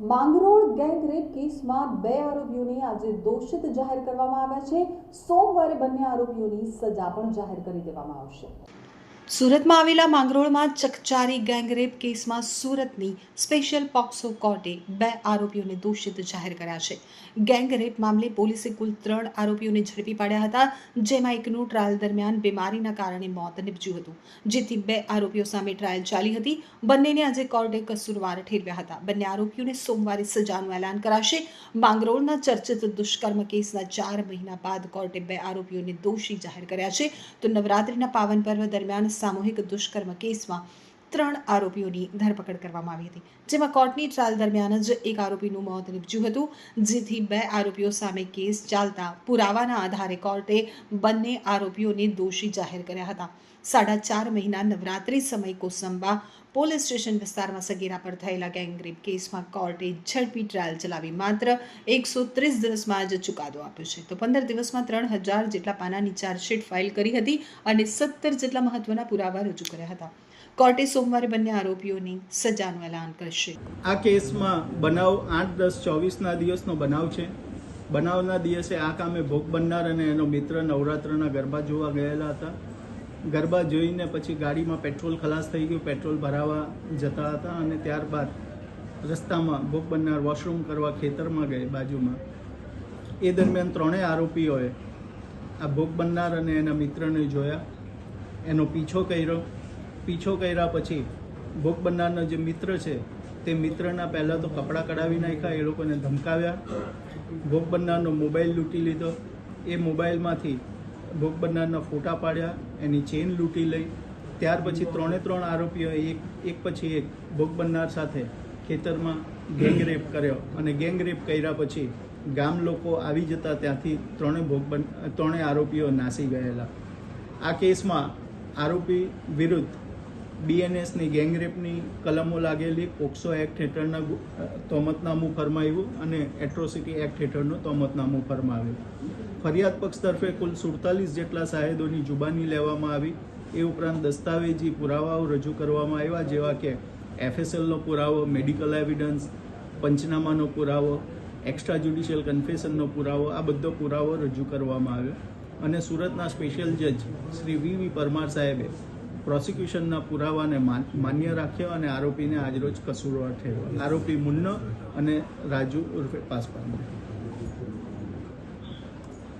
Mangrol gang rape કેસમાં બે આરોપીઓને આજે દોષિત જાહેર કરવામાં આવ્યા છે. સોમવારે બંને આરોપીઓની સજા પણ જાહેર કરી દેવામાં આવશે. સુરતમાં આવેલા માંગરોળમાં ચકચારી ગેંગરેપ કેસમાં સુરતની સ્પેશિયલ પોક્સો કોર્ટે બે આરોપીઓને દોષિત જાહેર કર્યા છે. ગેંગરેપ મામલે પોલીસે કુલ ત્રણ આરોપીઓને ઝડપી પાડ્યા હતા, જેમાં એકનું ટ્રાયલ દરમિયાન બીમારીના કારણે મોત નીપજ્યું હતું. જેથી બે આરોપીઓ સામે ટ્રાયલ ચાલી હતી. બંનેને આજે કોર્ટે કસૂરવાર ઠેરવ્યા હતા. બંને આરોપીઓને સોમવારે સજાનું એલાન કરાશે. માંગરોળના ચર્ચિત દુષ્કર્મ કેસના ચાર મહિના બાદ કોર્ટે બે આરોપીઓને દોષી જાહેર કર્યા છે. તો નવરાત્રિના પાવન પર્વ દરમિયાન સામૂહિક દુષ્કર્મ કેસમાં ત્રણ આરોપીઓની ધરપકડ કરવામાં આવી હતી. જેમાં કોર્ટની ટ્રાયલ દરમિયાન જ એક આરોપીનું મોત નીપજ્યું હતું, જેથી બે આરોપીઓ સામે કેસ ચાલતા પુરાવાના આધારે કોર્ટે બંને આરોપીઓને દોષી જાહેર કર્યા હતા. સાડા ચાર મહિના નવરાત્રિ સમય કોસંબા પોલીસ સ્ટેશન વિસ્તારમાં સગીરા પર થયેલા ગેંગરેપ કેસમાં કોર્ટે ઝડપી ટ્રાયલ ચલાવી, માત્ર એકસો ત્રીસ દિવસમાં જ ચુકાદો આપ્યો છે. તો પંદર દિવસમાં ત્રણ હજાર જેટલા પાનાની ચાર્જશીટ ફાઇલ કરી હતી અને સત્તર જેટલા મહત્વના પુરાવા રજૂ કર્યા હતા. કોર્ટે સોમવારે બંને આરોપીઓની સજાનું એલાન કરશે. આ કેસમાં બનાવ આઠ દસ ચોવીસના દિવસનો બનાવ છે. બનાવના દિવસે આ કામે ભોગ બનનાર અને એનો મિત્ર નવરાત્રના ગરબા જોવા ગયેલા હતા. ગરબા જોઈને પછી ગાડીમાં પેટ્રોલ ખલાસ થઈ ગયું, પેટ્રોલ ભરાવા જતા હતા અને ત્યારબાદ રસ્તામાં ભોગ બનનાર વોશરૂમ કરવા ખેતરમાં ગઈ બાજુમાં. એ દરમિયાન ત્રણેય આરોપીઓએ આ ભોગ બનનાર અને એના મિત્રને જોયા. એનો પીછો કર્યો. પીછો કર્યા પછી ભોગ બનનારનો જે મિત્ર છે, તે મિત્રના પહેલાં તો કપડાં કઢાવી નાખ્યા, એ લોકોને ધમકાવ્યા. ભોગ બનનારનો મોબાઈલ લૂંટી લીધો. એ મોબાઈલમાંથી ભોગ બનનારના ફોટા પાડ્યા, એની ચેન લૂંટી લઈ. ત્યાર પછી ત્રણે ત્રણ આરોપીઓએ એક એક પછી એક ભોગ બનનાર સાથે ખેતરમાં ગેંગરેપ કર્યો અને ગેંગરેપ કર્યા પછી ગામ લોકો આવી જતા ત્યાંથી ત્રણે ભોગ બન, ત્રણે આરોપીઓ નાસી ગયેલા. આ કેસમાં આરોપી વિરુદ્ધ બીએનએસની ગેંગરેપની કલમો લાગેલી પોક્સો એક્ટ હેઠળના તોમતનામું ફરમાવ્યું અને એટ્રોસિટી એક્ટ હેઠળનું તોમતનામું ફરમાવ્યું. ફરિયાદ પક્ષ તરફે કુલ સુડતાલીસ જેટલા સાહેદોની જુબાની લેવામાં આવી. એ ઉપરાંત દસ્તાવેજી પુરાવાઓ રજૂ કરવામાં આવ્યા, જેવા કે એફએસએલનો પુરાવો, મેડિકલ એવિડન્સ, પંચનામાનો પુરાવો, એક્સ્ટ્રા જ્યુડિશિયલ કન્ફેશનનો પુરાવો, આ બધો પુરાવો રજૂ કરવામાં આવ્યો. અને સુરતના સ્પેશિયલ જજ શ્રી વી વી પરમાર સાહેબે પ્રોસિક્યુશનના પુરાવાને માન્ય રાખ્યો અને આરોપીને આજરોજ કસૂરવાર ઠેરવ્યો. આરોપી મુન્નો અને રાજુ ઉર્ફે પાસપાન.